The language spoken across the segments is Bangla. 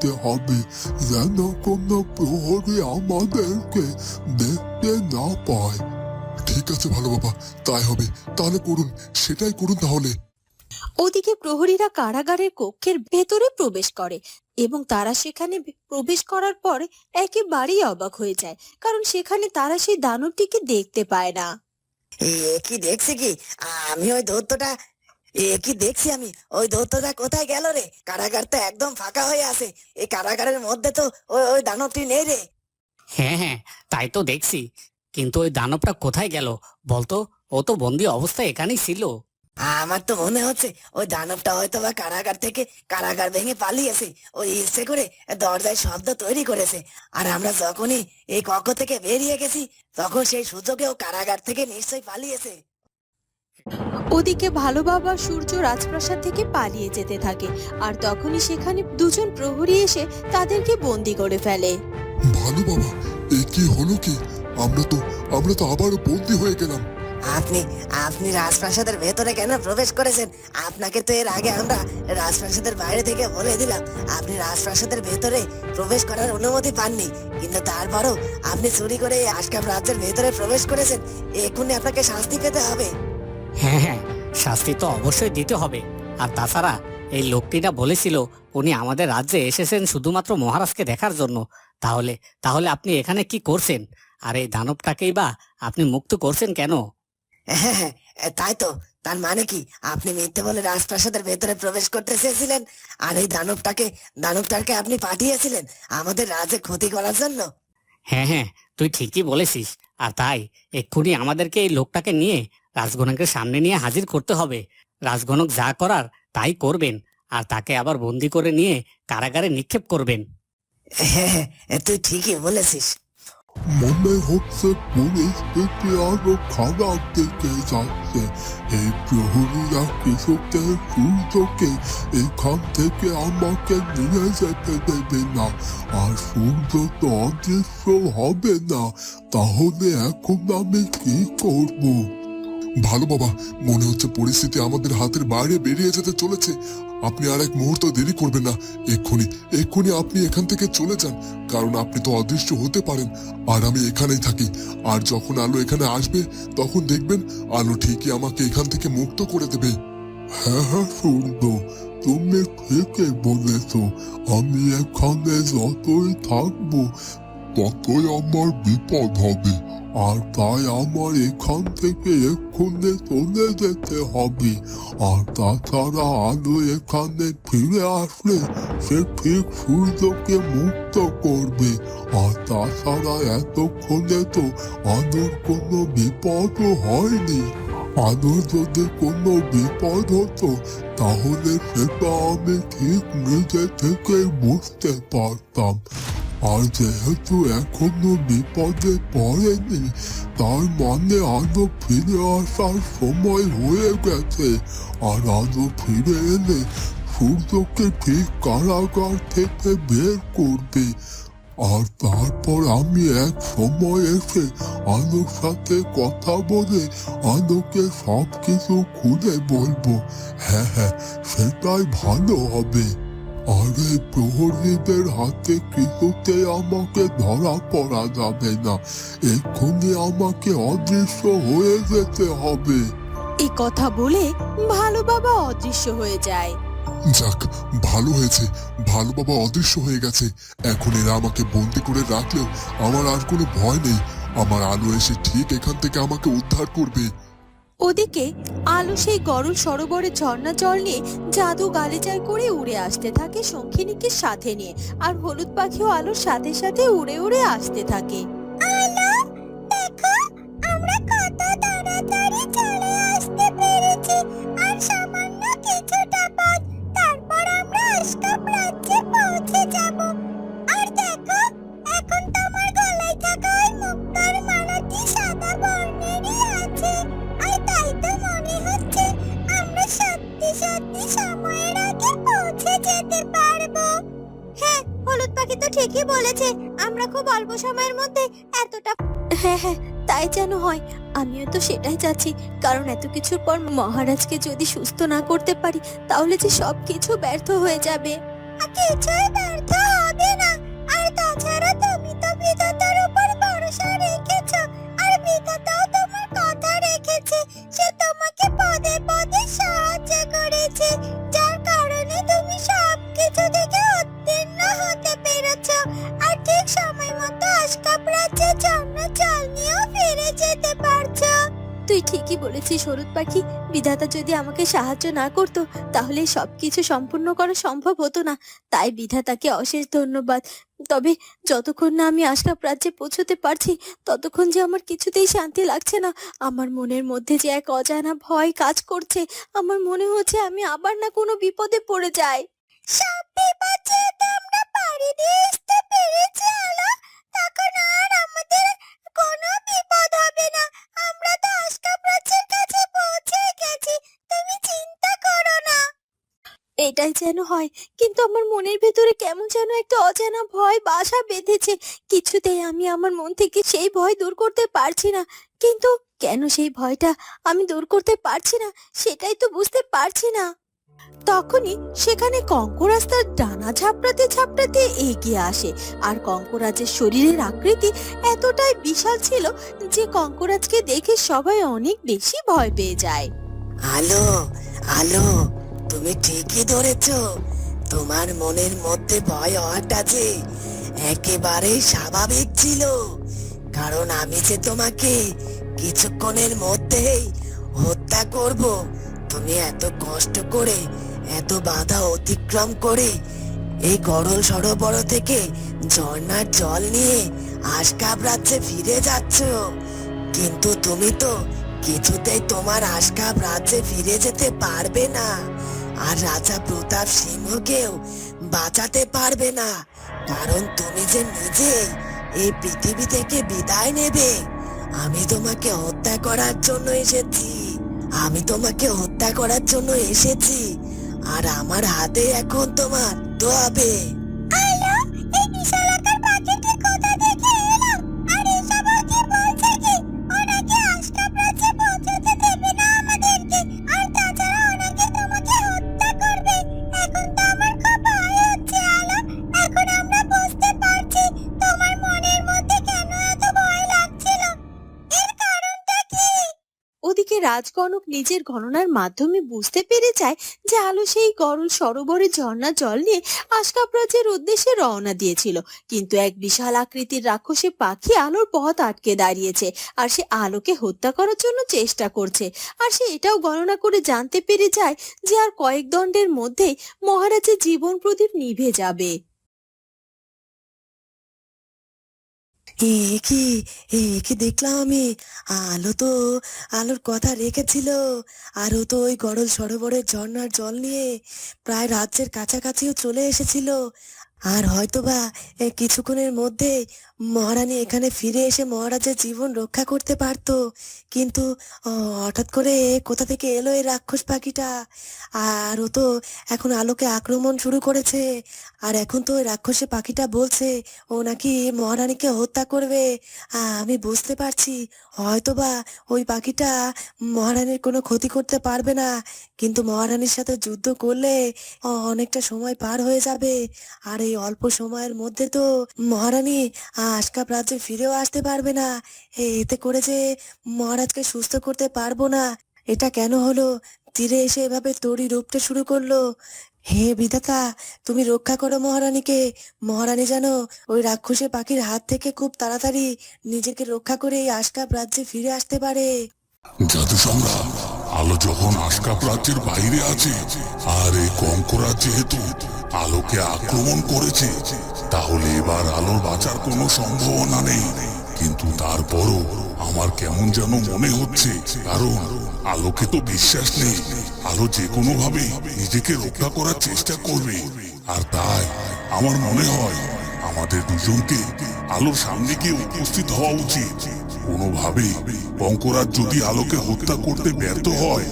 দিতে হবে যেন কোনো প্রহরী আমাদেরকে দেখতে না পায়। ঠিক আছে ভালো বাবা তাই হবে। তাহলে করুন সেটাই করুন তাহলে। ওদিকে প্রহরীরা কারাগারের কক্ষের ভেতরে প্রবেশ করে এবং তারা সেখানে প্রবেশ করার পর একেবারেই অবাক হয়ে যায় কারণ সেখানে তারা সেই দানবটিকে দেখতে পায় না। এ কি দেখছে কি? আমি ওই দৌত্যটা এ কি দেখছি আমি? ওই দৌত্যটা কোথায় গেল রে? কারাগার তো একদম ফাঁকা হয়ে আছে। এই কারাগারের মধ্যে তো ওই ওই দানবটি নেই রে। হ্যাঁ হ্যাঁ তাই তো দেখছি। কিন্তু ওই দানবটা কোথায় গেল? বলতো ও তো বন্দি অবস্থায় এখানেই ছিল। আমার তো মনে হচ্ছে ওই দানবটা হয়তো বা কারাগার থেকে কারাগার ভেঙে পালিয়েছে। ওই ইচ্ছে করে দরজায় শব্দ তৈরি করেছে। আর আমরা যখনই এই কক্ষ থেকে বেরিয়ে গেছি তখন সেই সুযোগে ও কারাগার থেকে নিশ্চয়ই পালিয়েছে। ওদিকে ভালো বাবা সূর্য রাজপ্রাসাদ থেকে পালিয়ে যেতে থাকে আর তখনই সেখানে দুজন প্রহরী এসে তাদেরকে বন্দি করে ফেলে। ভালো বাবা এ কি হলো কি? আমরা তো আমরা তো আবারও বন্দি হয়ে গেলাম। আপনি আপনি রাজপ্রাসাদের ভেতরে কেন প্রবেশ করেছেন? আপনাকে তো এর আগে আমরা রাজপ্রাসাদের বাইরে থেকে বলে দিলাম আপনি রাজপ্রাসাদের ভেতরে প্রবেশ করার অনুমতি পাননি। কিন্তু তারপরও আপনি চুরি করে এই আশকাপ রাজ্যের ভেতরে প্রবেশ করেছেন এক্ষুনি আপনাকে শাস্তি পেতে হবে। হ্যাঁ হ্যাঁ শাস্তি তো অবশ্যই দিতে হবে। আর তাছাড়া এই লোকটিটা বলেছিল উনি আমাদের রাজ্যে এসেছেন শুধুমাত্র মহারাজকে দেখার জন্য। তাহলে তাহলে আপনি এখানে কি করছেন? আর এই দানবটাকেই বা আপনি মুক্ত করছেন কেন? হ্যাঁ হ্যাঁ তাই তো। তার মানে কি? আপনি মিথ্যে বলে রাজপ্রাসাদের ভেতরে প্রবেশ করতে চেয়েছিলেন আর এই দানবটাকে দানবটাকে আপনি পাঠিয়েছিলেন আমাদের রাজ্যে ক্ষতি করার জন্য? হ্যাঁ হ্যাঁ তুই ঠিকই বলেছিস। আর তাই এক্ষুনি আমাদেরকে এই লোকটাকে নিয়ে রাজগণকের সামনে নিয়ে হাজির করতে হবে। রাজগণক যা করার তাই করবেন আর তাকে আবার বন্দি করে নিয়ে কারাগারে নিক্ষেপ করবেন। হ্যাঁ হ্যাঁ তুই ঠিকই বলেছিস। মনে হচ্ছে পরিস্থিতি আরও খারাপ দিকে যাচ্ছে। এই প্রহরীরা কৃষকদের সূর্যকে এখান থেকে আমাকে নিয়ে যেতে দেবে না। আর সূর্য তো অদৃশ্য হবে না। তাহলে এখন আমি কি করব? ভালো বাবা, মনে হচ্ছে পরিস্থিতি আমাদের হাতের বাইরে বেরিয়ে যেতে চলেছে। আপনি আর এক মুহূর্ত দেরি করবেন না। এক্ষুনি এক্ষুনি আপনি এখান থেকে চলে যান, কারণ আপনি তো অদৃশ্য হতে পারেন, আর আমি এখানেই থাকি। আর যখন আলো এখানে আসবে, তখন দেখবেন আলো ঠিকই আমাকে এখান থেকে মুক্ত করে দেবে। হ্যাঁ হ্যাঁ সূর্য তুমি ঠিকই বলেছ। আমি এখানে যতই থাকব ততই আমার বিপদ হবে, আর তাই আমার এখান থেকে এক্ষুনি চলে যেতে হবে। আর তাছাড়া আলো এখানে ফিরে আসলে সে ঠিক সূর্যকে মুক্ত করবে। আর তাছাড়া এতক্ষণে তো আলোর কোনো বিপদও হয়নি। আলোর যদি কোনো বিপদ হতো, তাহলে সেটা আমি ঠিক নিজে থেকে বুঝতে পারতাম। আর যেহেতু এখনও বিপদে পড়েনি, তার মানে আলো ফিরে আসার সময় হয়ে গেছে। আর আলো ফিরে এলে সূর্যকে ঠিক কারাগার থেকে বের করবে। আর তারপর আমি এক সময় এসে আলোর সাথে কথা বলে আলোকে সব কিছু খুলে বলব। হ্যাঁ হ্যাঁ সেটাই ভালো হবে। আর প্রহরীদের হাতে কিছুতে আমাকে ধরা পড়া যাবে না। এক্ষুনি আমাকে অদৃশ্য হয়ে যেতে হবে। এই কথা বলে ভালো বাবা অদৃশ্য হয়ে যায়। যাক ভালো হয়েছে। ভালো বাবা অদৃশ্য হয়ে গেছে। এখন এরা আমাকে বন্দি করে রাখলেও আমার আর কোনো ভয় নেই। আমার আলো এসে ঠিক এখান থেকে আমাকে উদ্ধার করবে। ওদিকে আলো সেই গরল সরোবরের ঝর্ণা জল নিয়ে জাদু গালিচায় করে উড়ে আসতে থাকে শঙ্খিনীকে সাথে নিয়ে। আর হলুদ পাখিও আলোর সাথে সাথে উড়ে উড়ে আসতে থাকে। পাখি তো ঠিকই বলেছে আমরা খুব অল্প সময়ের মধ্যে এতটা হ্যাঁ হ্যাঁ তাই যেন হয়। আমিও তো সেটাই চাচ্ছি কারণ এত কিছুর পর মহারাজকে যদি সুস্থ না করতে পারি তাহলে যে সব কিছু ব্যর্থ হয়ে যাবে। কিছুই ব্যর্থ হবে না। আর তাছাড়া তুমি তো বিধাতার উপর ভরসা রেখেছ আর বিধাতাও তোমার কথা রেখেছে সে তোমাকে পদে পদে ঠিকই বলেছিস শরৎ পাখি। বিধাতা যদি আমাকে সাহায্য না করত, তাহলে সবকিছু সম্পূর্ণ করা সম্ভব হতো না। তাই বিধাতাকে অশেষ ধন্যবাদ। তবে যতক্ষণ না আমি আশকাপ রাজ্যে পৌঁছতে পারছি, ততক্ষণ যে আমার কিছুতেই শান্তি লাগছে না। আমার মনের মধ্যে যে এক অজানা ভয় কাজ করছে, আমার মনে হচ্ছে আমি আবার না কোনো বিপদে পড়ে যাই। আমরা দিয়ে আসতে পেরেছি তখন আর আমাদের এটাই যেন হয়। কিন্তু আমার মনের ভেতরে কেমন যেন একটা অজানা ভয় বাসা বেঁধেছে। কিছুতেই আমি আমার মন থেকে সেই ভয় দূর করতে পারছি না। কিন্তু কেন সেই ভয়টা আমি দূর করতে পারছি না, সেটাই তো বুঝতে পারছি না। তখনই সেখানে কঙ্করাজ তার ডানা ঝাপড়াতে ঝাপড়াতে এগিয়ে আসে। আর কঙ্করাজের শরীরের আকৃতি এতটাই বিশাল ছিল যে কঙ্করাজকে দেখে সবাই অনেক বেশি ভয় পেয়ে যায়। আলো আলো। তুমি ঠিকই ধরেছ। তোমার মনের মধ্যে ভয় হওয়াটা যে একেবারেই স্বাভাবিক ছিল। কারণ আমি যে তোমাকে কিছুক্ষণের মধ্যেই হত্যা করব, তুমি এত কষ্ট করে, এত বাধা অতিক্রম করে এই গরল সরোবর থেকে ঝর্ণার জল নিয়ে আশকাপ রাজ্যে ফিরে যাচ্ছ। কিন্তু তুমি তো কিছুতেই তোমার আশকাপ রাজ্যে ফিরে যেতে পারবে না। আর রাজা প্রতাপ সিংহকেও বাঁচাতে পারবে না। কারণ তুমি যে নিজে এই পৃথিবী থেকে বিদায় নেবে, আমি তোমাকে হত্যা করার জন্য এসেছি। আমি তোমাকে হত্যা করার জন্য এসেছি, আর আমার হাতে এখন তোমার দোয়াবে আলো রাজকনক নিজের গণনার মাধ্যমে বুঝতে পেরে যায় যে আলো সেই গরল সরোবরে ঝর্ণা জল নিয়ে আশকাপ রাজ্যের উদ্দেশ্যে রওনা দিয়েছিল। কিন্তু এক বিশাল আকৃতির রাক্ষসী পাখি আলোর পথ আটকে দাঁড়িয়েছে আর সে আলোকে হত্যা করার জন্য চেষ্টা করছে। আর সে এটাও গণনা করে জানতে পেরে যায় যে আর কয়েক দণ্ডের মধ্যেই মহারাজের জীবন প্রদীপ নিভে যাবে। এ কি এ কি দেখলাম আমি আলো তো আলোর কথা রেখেছিল। আর ও তো ওই গরল সরোবরের ঝর্ণার জল নিয়ে প্রায় রাজ্যের কাছাকাছিও চলে এসেছিল। আর হয়তোবা কিছুক্ষণের মধ্যে মহারানী এখানে ফিরে এসে মহারাজের জীবন রক্ষা করতে পারতো। কিন্তু হঠাৎ করে কোথা থেকে এলো এই রাক্ষস পাখিটা? আর ও তো এখন আলোকে আক্রমণ শুরু করেছে। আর এখন তো রাক্ষসী পাখিটা বলছে, ও নাকি মহারানীকে হত্যা করবে। আমি বুঝতে পারছি, হয়তোবা ওই পাখিটা মহারানীর কোনো ক্ষতি করতে পারবে না। কিন্তু মহারানীর সাথে যুদ্ধ করলে অনেকটা সময় পার হয়ে যাবে। আর এই অল্প সময়ের মধ্যে তো মহারানী আশকাপ রাজ্যে ফিরেও আসতে পারবে না। এতে করে যে মহারাজকে সুস্থ করতে পারব না, এটা কেন হলো? তীরে এসে এভাবে তড়ি রূপতে শুরু করল। হে বিধাতা, তুমি রক্ষা করো মহারানীকে। মহারানী যেন ওই রাক্ষসে পাখির হাত থেকে খুব তাড়াতাড়ি নিজেকে রক্ষা করে এই আশকাপ রাজ্যে ফিরে আসতে পারে। জাদু সম্রাট আলো যখন আশকাপ রাজ্যের বাইরে আছে, আর এই কঙ্করাজ যেহেতু আলোকে আক্রমণ করেছে, তাহলে এবার আলোর বাঁচার কোনো সম্ভাবনা নেই। কিন্তু তারপরও আমার কেমন যেন মনে হচ্ছে, কারণ আলোকে তো বিশ্বাস নেই। আলো যে কোনো ভাবে নিজেকে রক্ষা করার চেষ্টা করবে। আর তাই আমার মনে হয় আমাদের দুজনকে আলোর সামনে গিয়ে উপস্থিত হওয়া উচিত। কোনোভাবে বঙ্করাজ যদি আলোকে হত্যা করতে ব্যর্থ হয়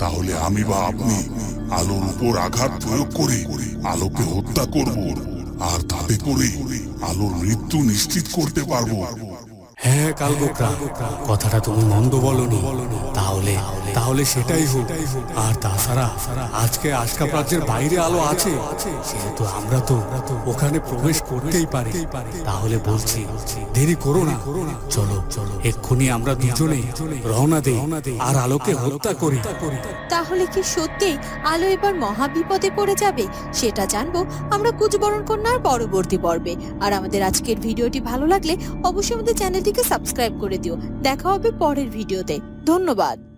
তাহলে আমি বা আপনি আলোর উপর আঘাত প্রয়োগ করে আলোকে হত্যা করব আর তাতে করে আলোর মৃত্যু নিশ্চিত করতে পারব। হ্যাঁ কালবোকরা কথাটা তুমি মন্দ বলনি। তাহলে তাহলে সেটাই হোক। আর তাছাড়া, আজকে আজকা প্রাচ্যের বাইরে আলো আছে। সেহেতু আমরা তো ওখানে প্রবেশ করতেই পারি। তাহলে বলছি, দেরি করো না। চলো চলো এক্ষুনি আমরা দুজনে রওনা দেই আর আলোকে হত্যা করি। তাহলে কি সত্যিই আলো এবার মহা বিপদে পড়ে যাবে? সেটা জানব আমরা কুচবরণ কন্যার পরবর্তী পর্বে। আর আমাদের আজকের ভিডিওটি ভালো লাগলে অবশ্যই আমাদের চ্যানেলটিকে সাবস্ক্রাইব করে দিও। দেখা হবে পরের ভিডিওতে। ধন্যবাদ।